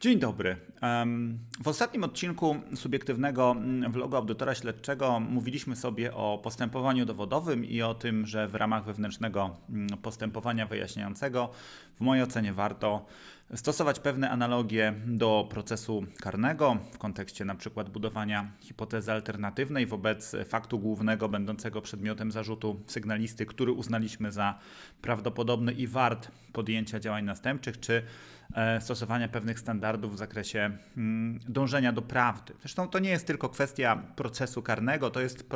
Dzień dobry. W ostatnim odcinku subiektywnego mm, vlogu audytora śledczego mówiliśmy sobie o postępowaniu dowodowym i o tym, że w ramach wewnętrznego mm, postępowania wyjaśniającego w mojej ocenie warto stosować pewne analogie do procesu karnego w kontekście na przykład budowania hipotezy alternatywnej wobec faktu głównego będącego przedmiotem zarzutu sygnalisty, który uznaliśmy za prawdopodobny i wart podjęcia działań następczych, czy e, stosowania pewnych standardów w zakresie mm, dążenia do prawdy. Zresztą to nie jest tylko kwestia procesu karnego, to jest,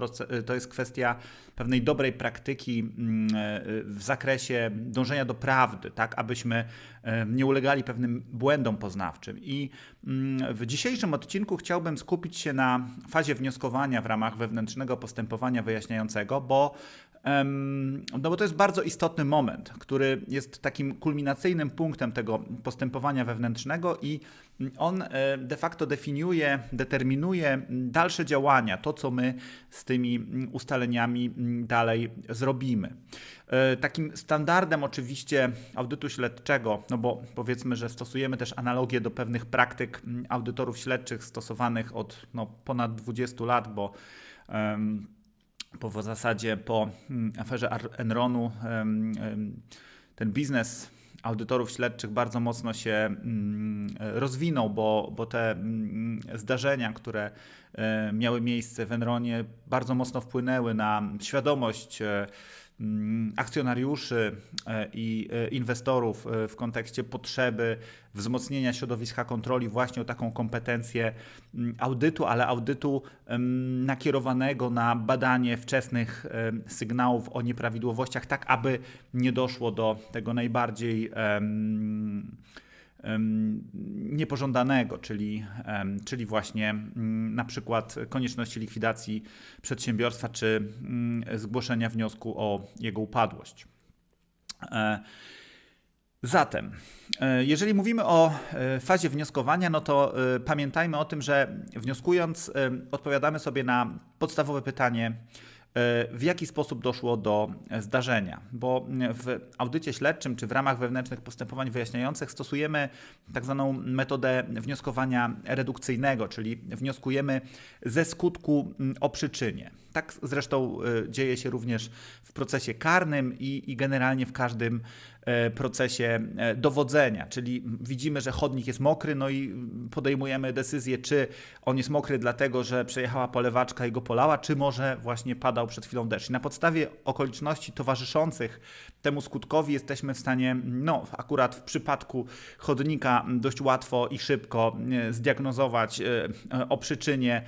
to jest kwestia pewnej dobrej praktyki mm, e, w zakresie dążenia do prawdy, tak abyśmy e, nie ulegali pewnym błędom poznawczym. I mm, w dzisiejszym odcinku chciałbym skupić się na fazie wnioskowania w ramach wewnętrznego postępowania wyjaśniającego, bo no bo to jest bardzo istotny moment, który jest takim kulminacyjnym punktem tego postępowania wewnętrznego i on e, de facto definiuje, determinuje dalsze działania, to co my z tymi ustaleniami dalej zrobimy. E, takim standardem oczywiście audytu śledczego, no bo powiedzmy, że stosujemy też analogię do pewnych praktyk audytorów śledczych stosowanych od no, ponad 20 lat, bo um, bo w zasadzie po mm, aferze Enronu ten biznes audytorów śledczych bardzo mocno się mm, rozwinął, bo, bo te mm, zdarzenia, które e, miały miejsce w Enronie, bardzo mocno wpłynęły na świadomość e, akcjonariuszy e, i e, inwestorów e, w kontekście potrzeby wzmocnienia środowiska kontroli właśnie o taką kompetencję mm, audytu, ale audytu nakierowanego na badanie wczesnych sygnałów o nieprawidłowościach, tak aby nie doszło do tego najbardziej niepożądanego, czyli, czyli właśnie mm, na przykład konieczności likwidacji przedsiębiorstwa czy mm, zgłoszenia wniosku o jego upadłość. E, zatem, e, jeżeli mówimy o e, fazie wnioskowania, no to pamiętajmy o tym, że wnioskując, odpowiadamy sobie na podstawowe pytanie, w jaki sposób doszło do zdarzenia. Bo w audycie śledczym czy w ramach wewnętrznych postępowań wyjaśniających stosujemy tak zwaną metodę wnioskowania redukcyjnego, czyli wnioskujemy ze skutku o przyczynie. Tak zresztą e, dzieje się również w procesie karnym i, i generalnie w każdym e, procesie e, dowodzenia, czyli widzimy, że chodnik jest mokry, no i podejmujemy decyzję, czy on jest mokry dlatego, że przejechała polewaczka i go polała, czy może właśnie padał przed chwilą deszcz. I na podstawie okoliczności towarzyszących temu skutkowi jesteśmy w stanie, no akurat w przypadku chodnika dość łatwo i szybko zdiagnozować o przyczynie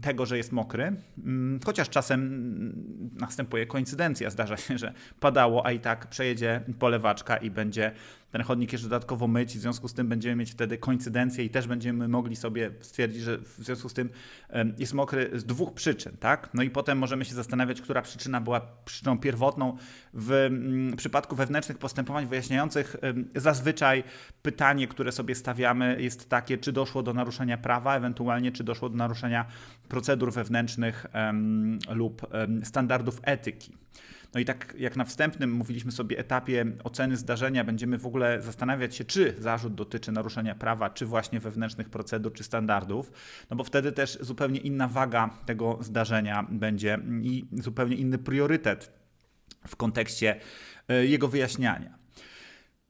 tego, że jest mokry. Mm, chociaż czasem następuje koincydencja, zdarza się, że padało, a i tak przejedzie polewaczka i będzie ten chodnik jeszcze dodatkowo myć, w związku z tym będziemy mieć wtedy koincydencję i też będziemy mogli sobie stwierdzić, że w związku z tym jest mokry z dwóch przyczyn, tak? No i potem możemy się zastanawiać, która przyczyna była przyczyną pierwotną. W mm, przypadku wewnętrznych postępowań wyjaśniających zazwyczaj pytanie, które sobie stawiamy jest takie, czy doszło do naruszenia prawa, ewentualnie czy doszło do naruszenia procedur wewnętrznych lub standardów etyki. No i tak jak na wstępnym mówiliśmy sobie etapie oceny zdarzenia, będziemy w ogóle zastanawiać się, czy zarzut dotyczy naruszenia prawa, czy właśnie wewnętrznych procedur, czy standardów, no bo wtedy też zupełnie inna waga tego zdarzenia będzie i zupełnie inny priorytet w kontekście e, jego wyjaśniania.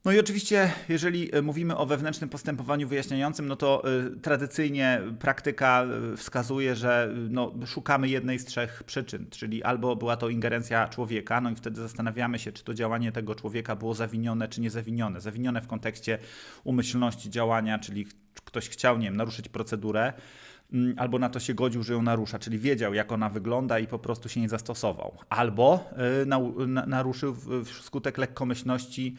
No i oczywiście, jeżeli e, mówimy o wewnętrznym postępowaniu wyjaśniającym, no to y, tradycyjnie praktyka e, wskazuje, że no, szukamy jednej z trzech przyczyn, czyli albo była to ingerencja człowieka, no i wtedy zastanawiamy się, czy to działanie tego człowieka było zawinione, czy nie zawinione. W kontekście umyślności działania, czyli ktoś chciał, nie wiem, naruszyć procedurę, albo na to się godził, że ją narusza, czyli wiedział, jak ona wygląda i po prostu się nie zastosował, albo y, naruszył wskutek lekkomyślności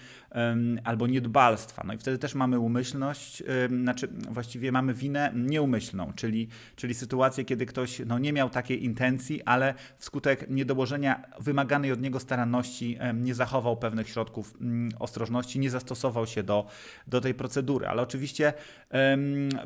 albo niedbalstwa. No i wtedy też mamy umyślność, znaczy właściwie mamy winę nieumyślną, czyli, czyli sytuację, kiedy ktoś no, nie miał takiej intencji, ale wskutek niedołożenia wymaganej od niego staranności nie zachował pewnych środków mm, ostrożności, nie zastosował się do, do tej procedury. Ale oczywiście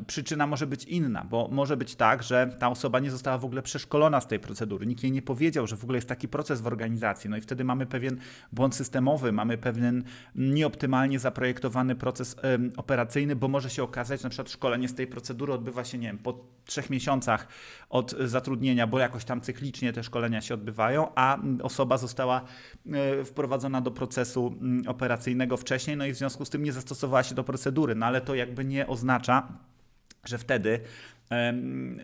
przyczyna może być inna, bo może może być tak, że ta osoba nie została w ogóle przeszkolona z tej procedury. Nikt jej nie powiedział, że w ogóle jest taki proces w organizacji. No i wtedy mamy pewien błąd systemowy, mamy pewien nieoptymalnie zaprojektowany proces operacyjny, bo może się okazać, na przykład szkolenie z tej procedury odbywa się, nie wiem, po trzech miesiącach od zatrudnienia, bo jakoś tam cyklicznie te szkolenia się odbywają, a osoba została e, wprowadzona do procesu operacyjnego wcześniej, no i w związku z tym nie zastosowała się do procedury, no ale to jakby nie oznacza, że wtedy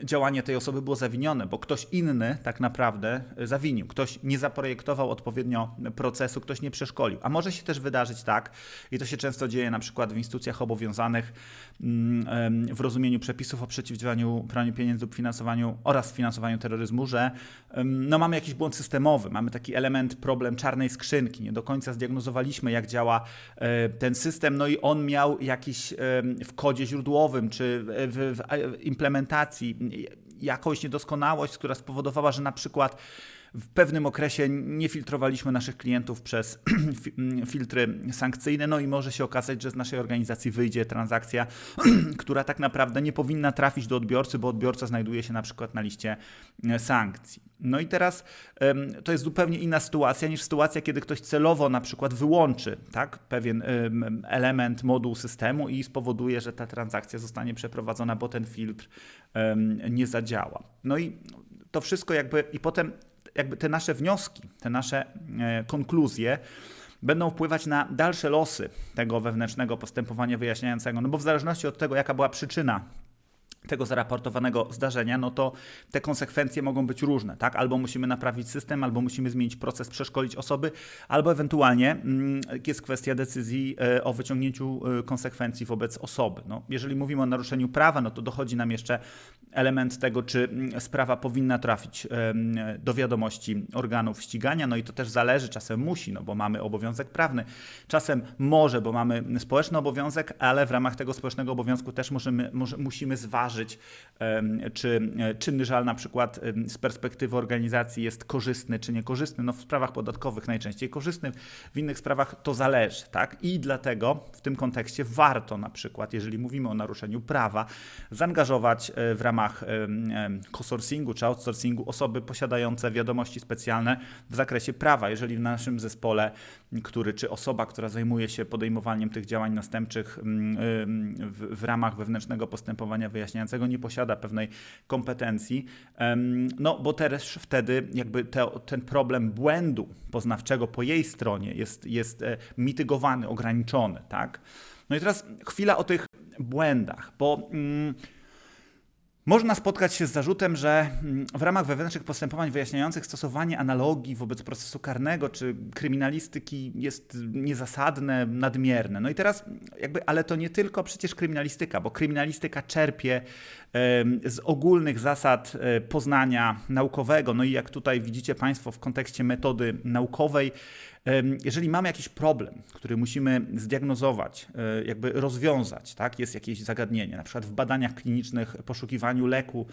działanie tej osoby było zawinione, bo ktoś inny tak naprawdę e, zawinił. Ktoś nie zaprojektował odpowiednio procesu, ktoś nie przeszkolił. A może się też wydarzyć tak, i to się często dzieje na przykład w instytucjach obowiązanych mm, w rozumieniu przepisów o przeciwdziałaniu praniu pieniędzy lub finansowaniu oraz finansowaniu terroryzmu, że no, mamy jakiś błąd systemowy, mamy taki element, problem czarnej skrzynki. Nie do końca zdiagnozowaliśmy, jak działa e, ten system, no i on miał jakiś w kodzie źródłowym czy w, w implementacji implementacji, jakąś niedoskonałość, która spowodowała, że na przykład w pewnym okresie nie filtrowaliśmy naszych klientów przez filtry sankcyjne, no i może się okazać, że z naszej organizacji wyjdzie transakcja, która tak naprawdę nie powinna trafić do odbiorcy, bo odbiorca znajduje się na przykład na liście e, sankcji. No i teraz to jest zupełnie inna sytuacja niż sytuacja, kiedy ktoś celowo na przykład wyłączy tak, pewien element, moduł systemu i spowoduje, że ta transakcja zostanie przeprowadzona, bo ten filtr nie zadziała. No i to wszystko jakby i potem jakby te nasze wnioski, te nasze e, konkluzje będą wpływać na dalsze losy tego wewnętrznego postępowania wyjaśniającego. No bo w zależności od tego, jaka była przyczyna tego zaraportowanego zdarzenia, no to te konsekwencje mogą być różne, tak? Albo musimy naprawić system, albo musimy zmienić proces, przeszkolić osoby, albo ewentualnie mm, jest kwestia decyzji e, o wyciągnięciu e, konsekwencji wobec osoby. No, jeżeli mówimy o naruszeniu prawa, no to dochodzi nam jeszcze element tego, czy mm, sprawa powinna trafić do wiadomości organów ścigania, no i to też zależy, czasem musi, no bo mamy obowiązek prawny, czasem może, bo mamy społeczny obowiązek, ale w ramach tego społecznego obowiązku też możemy, może, musimy zważyć, czy e, czynny żal na przykład z perspektywy organizacji jest korzystny, czy niekorzystny. No w sprawach podatkowych najczęściej korzystny, w innych sprawach to zależy, tak? I dlatego w tym kontekście warto na przykład, jeżeli mówimy o naruszeniu prawa, zaangażować e, w ramach co-sourcingu czy outsourcingu osoby posiadające wiadomości specjalne w zakresie prawa. Jeżeli w naszym zespole, który czy osoba, która zajmuje się podejmowaniem tych działań następczych w ramach wewnętrznego postępowania wyjaśniającego nie posiada pewnej kompetencji, no bo też wtedy jakby te, ten problem błędu poznawczego po jej stronie jest, jest e, mitygowany, ograniczony, tak? No i teraz chwila o tych błędach, bo mm, można spotkać się z zarzutem, że mm, w ramach wewnętrznych postępowań wyjaśniających stosowanie analogii wobec procesu karnego czy kryminalistyki jest niezasadne, nadmierne. No i teraz jakby, ale to nie tylko przecież kryminalistyka, bo kryminalistyka czerpie z ogólnych zasad e, poznania naukowego. No i jak tutaj widzicie Państwo w kontekście metody naukowej, jeżeli mamy jakiś problem, który musimy zdiagnozować, e, jakby rozwiązać, tak, jest jakieś zagadnienie, na przykład w badaniach klinicznych, poszukiwaniu leku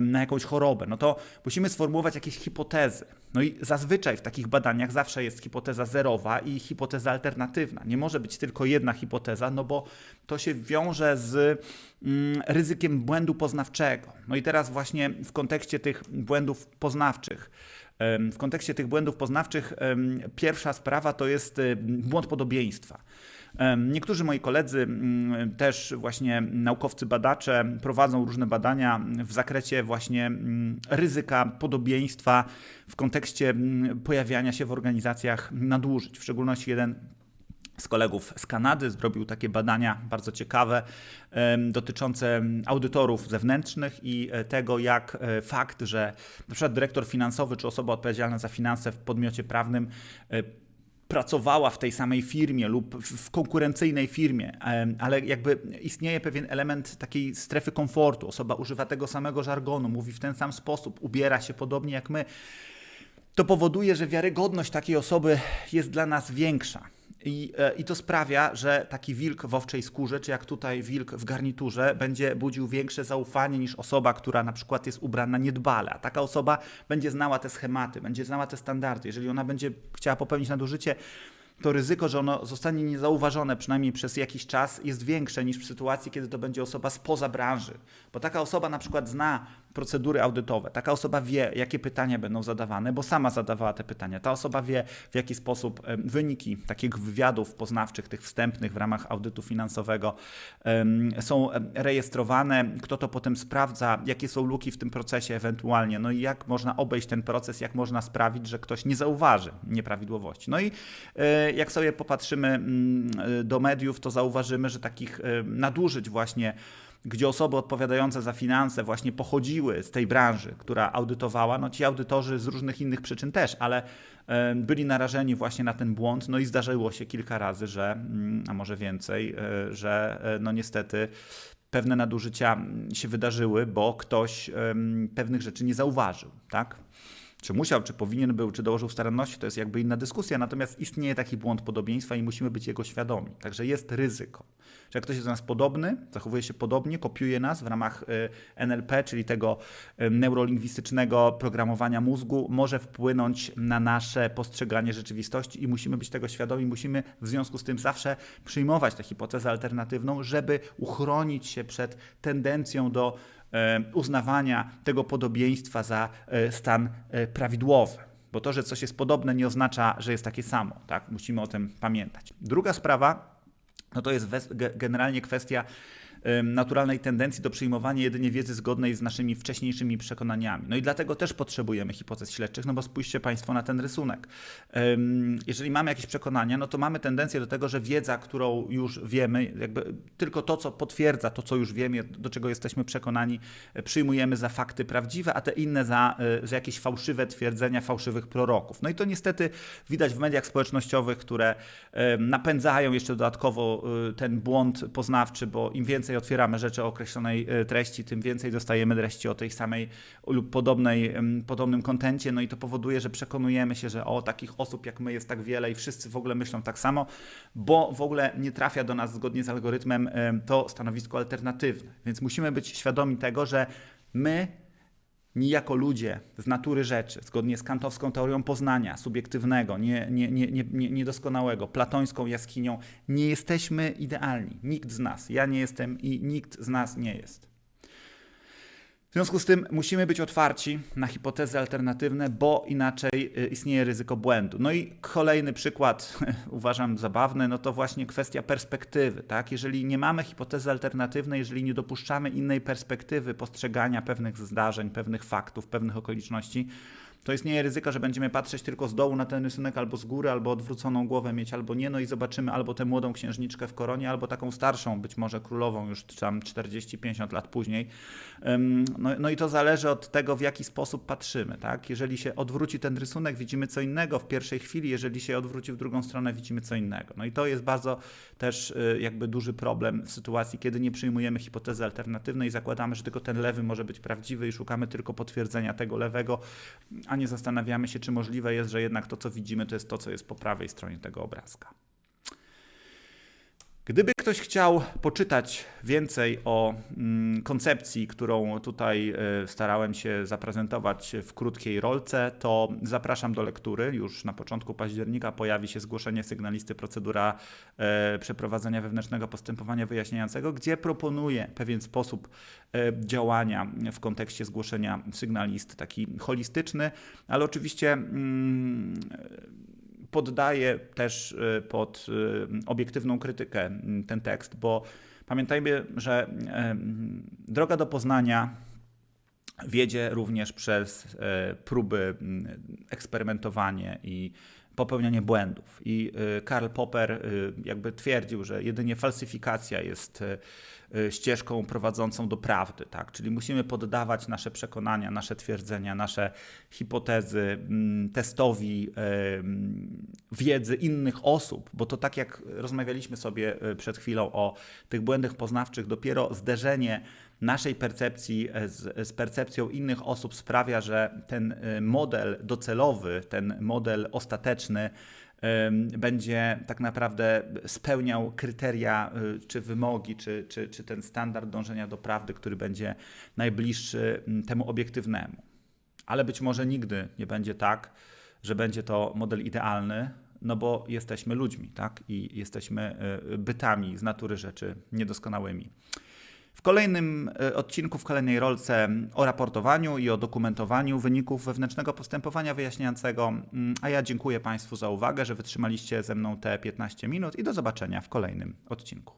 na jakąś chorobę, no to musimy sformułować jakieś hipotezy. No i zazwyczaj w takich badaniach zawsze jest hipoteza zerowa i hipoteza alternatywna. Nie może być tylko jedna hipoteza, no bo to się wiąże z mm, ryzykiem błędu poznawczego. No i teraz właśnie w kontekście tych błędów poznawczych, w kontekście tych błędów poznawczych pierwsza sprawa to jest y, błąd podobieństwa. Niektórzy moi koledzy, też właśnie naukowcy, badacze, prowadzą różne badania w zakresie właśnie ryzyka podobieństwa w kontekście pojawiania się w organizacjach nadużyć. W szczególności jeden z kolegów z Kanady zrobił takie badania bardzo ciekawe dotyczące audytorów zewnętrznych i e, tego, jak e, fakt, że przykład dyrektor finansowy czy osoba odpowiedzialna za finanse w podmiocie prawnym e, pracowała w tej samej firmie lub w konkurencyjnej firmie, ale jakby istnieje pewien element takiej strefy komfortu. Osoba używa tego samego żargonu, mówi w ten sam sposób, ubiera się podobnie jak my. To powoduje, że wiarygodność takiej osoby jest dla nas większa. I, e, I to sprawia, że taki wilk w owczej skórze, czy jak tutaj wilk w garniturze, będzie budził większe zaufanie niż osoba, która na przykład jest ubrana niedbale. A taka osoba będzie znała te schematy, będzie znała te standardy. Jeżeli ona będzie chciała popełnić nadużycie, to ryzyko, że ono zostanie niezauważone przynajmniej przez jakiś czas jest większe niż w sytuacji, kiedy to będzie osoba spoza branży. Bo taka osoba na przykład zna procedury audytowe. Taka osoba wie, jakie pytania będą zadawane, bo sama zadawała te pytania. Ta osoba wie, w jaki sposób wyniki takich wywiadów poznawczych, tych wstępnych w ramach audytu finansowego są rejestrowane, kto to potem sprawdza, jakie są luki w tym procesie ewentualnie, no i jak można obejść ten proces, jak można sprawić, że ktoś nie zauważy nieprawidłowości. No i e, jak sobie popatrzymy mm, do mediów, to zauważymy, że takich nadużyć właśnie gdzie osoby odpowiadające za finanse właśnie pochodziły z tej branży, która audytowała, no ci audytorzy z różnych innych przyczyn też, ale byli narażeni właśnie na ten błąd, no i zdarzyło się kilka razy, że, mm, a może więcej, e, że e, no niestety pewne nadużycia się wydarzyły, bo ktoś pewnych rzeczy nie zauważył, tak? Czy musiał, czy powinien był, czy dołożył staranności, to jest jakby inna dyskusja, natomiast istnieje taki błąd podobieństwa i musimy być jego świadomi. Także jest ryzyko, że ktoś jest do nas podobny, zachowuje się podobnie, kopiuje nas w ramach y, NLP, czyli tego y, neurolingwistycznego programowania mózgu, może wpłynąć na nasze postrzeganie rzeczywistości i musimy być tego świadomi, musimy w związku z tym zawsze przyjmować tę hipotezę alternatywną, żeby uchronić się przed tendencją do uznawania tego podobieństwa za e, stan e, prawidłowy. Bo to, że coś jest podobne, nie oznacza, że jest takie samo. Tak? Musimy o tym pamiętać. Druga sprawa no to jest generalnie kwestia naturalnej tendencji do przyjmowania jedynie wiedzy zgodnej z naszymi wcześniejszymi przekonaniami. No i dlatego też potrzebujemy hipotez śledczych, no bo spójrzcie Państwo na ten rysunek. Jeżeli mamy jakieś przekonania, no to mamy tendencję do tego, że wiedza, którą już wiemy, jakby tylko to, co potwierdza to, co już wiemy, do czego jesteśmy przekonani, e, przyjmujemy za fakty prawdziwe, a te inne za, e, za jakieś fałszywe twierdzenia fałszywych proroków. No i to niestety widać w mediach społecznościowych, które napędzają jeszcze dodatkowo e, ten błąd poznawczy, bo im więcej więcej otwieramy rzeczy o określonej e, treści, tym więcej dostajemy treści o tej samej lub podobnej, podobnym kontencie, no i to powoduje, że przekonujemy się, że o takich osób jak my jest tak wiele i wszyscy w ogóle myślą tak samo, bo w ogóle nie trafia do nas zgodnie z algorytmem to stanowisko alternatywne. Więc musimy być świadomi tego, że my jako ludzie z natury rzeczy, zgodnie z kantowską teorią poznania, subiektywnego, nie, nie, nie, nie, niedoskonałego, platońską jaskinią, nie jesteśmy idealni. Nikt z nas. Ja nie jestem i nikt z nas nie jest. W związku z tym musimy być otwarci na hipotezy alternatywne, bo inaczej y, istnieje ryzyko błędu. No i kolejny przykład, uważam zabawny, no to właśnie kwestia perspektywy. Tak? Jeżeli nie mamy hipotezy alternatywnej, jeżeli nie dopuszczamy innej perspektywy postrzegania pewnych zdarzeń, pewnych faktów, pewnych okoliczności, to istnieje ryzyko, że będziemy patrzeć tylko z dołu na ten rysunek, albo z góry, albo odwróconą głowę mieć, albo nie, no i zobaczymy albo tę młodą księżniczkę w koronie, albo taką starszą, być może królową już tam 40-50 lat później. No, no, i to zależy od tego, w jaki sposób patrzymy. Tak? Jeżeli się odwróci ten rysunek, widzimy co innego w pierwszej chwili, jeżeli się odwróci w drugą stronę, widzimy co innego. No i to jest bardzo też y, jakby duży problem w sytuacji, kiedy nie przyjmujemy hipotezy alternatywnej, zakładamy, że tylko ten lewy może być prawdziwy i szukamy tylko potwierdzenia tego lewego, a nie zastanawiamy się, czy możliwe jest, że jednak to, co widzimy, to jest to, co jest po prawej stronie tego obrazka. Gdyby ktoś chciał poczytać więcej o mm, koncepcji, którą tutaj y, starałem się zaprezentować w krótkiej rolce, to zapraszam do lektury. Już na początku października pojawi się zgłoszenie sygnalisty procedura y, przeprowadzenia wewnętrznego postępowania wyjaśniającego, gdzie proponuję pewien sposób y, działania w kontekście zgłoszenia sygnalisty, taki holistyczny, ale oczywiście mm, poddaje też y, pod y, obiektywną krytykę ten tekst, bo pamiętajmy, że droga do poznania wiedzie również przez e, próby, eksperymentowanie i popełnianie błędów. I y, Karl Popper jakby twierdził, że jedynie falsyfikacja jest Y, ścieżką prowadzącą do prawdy, tak? Czyli musimy poddawać nasze przekonania, nasze twierdzenia, nasze hipotezy mm, testowi wiedzy innych osób, bo to tak jak rozmawialiśmy sobie y, przed chwilą o tych błędach poznawczych, dopiero zderzenie naszej percepcji e, z, z, percepcją innych osób sprawia, że ten y, model docelowy, ten model ostateczny będzie tak naprawdę spełniał kryteria y, czy wymogi, czy, czy, czy ten standard dążenia do prawdy, który będzie najbliższy temu obiektywnemu. Ale być może nigdy nie będzie tak, że będzie to model idealny, no bo jesteśmy ludźmi, tak? I jesteśmy bytami z natury rzeczy niedoskonałymi. W kolejnym y, odcinku, w kolejnej rolce o raportowaniu i o dokumentowaniu wyników wewnętrznego postępowania wyjaśniającego. Mm, A ja dziękuję Państwu za uwagę, że wytrzymaliście ze mną te 15 minut i do zobaczenia w kolejnym odcinku.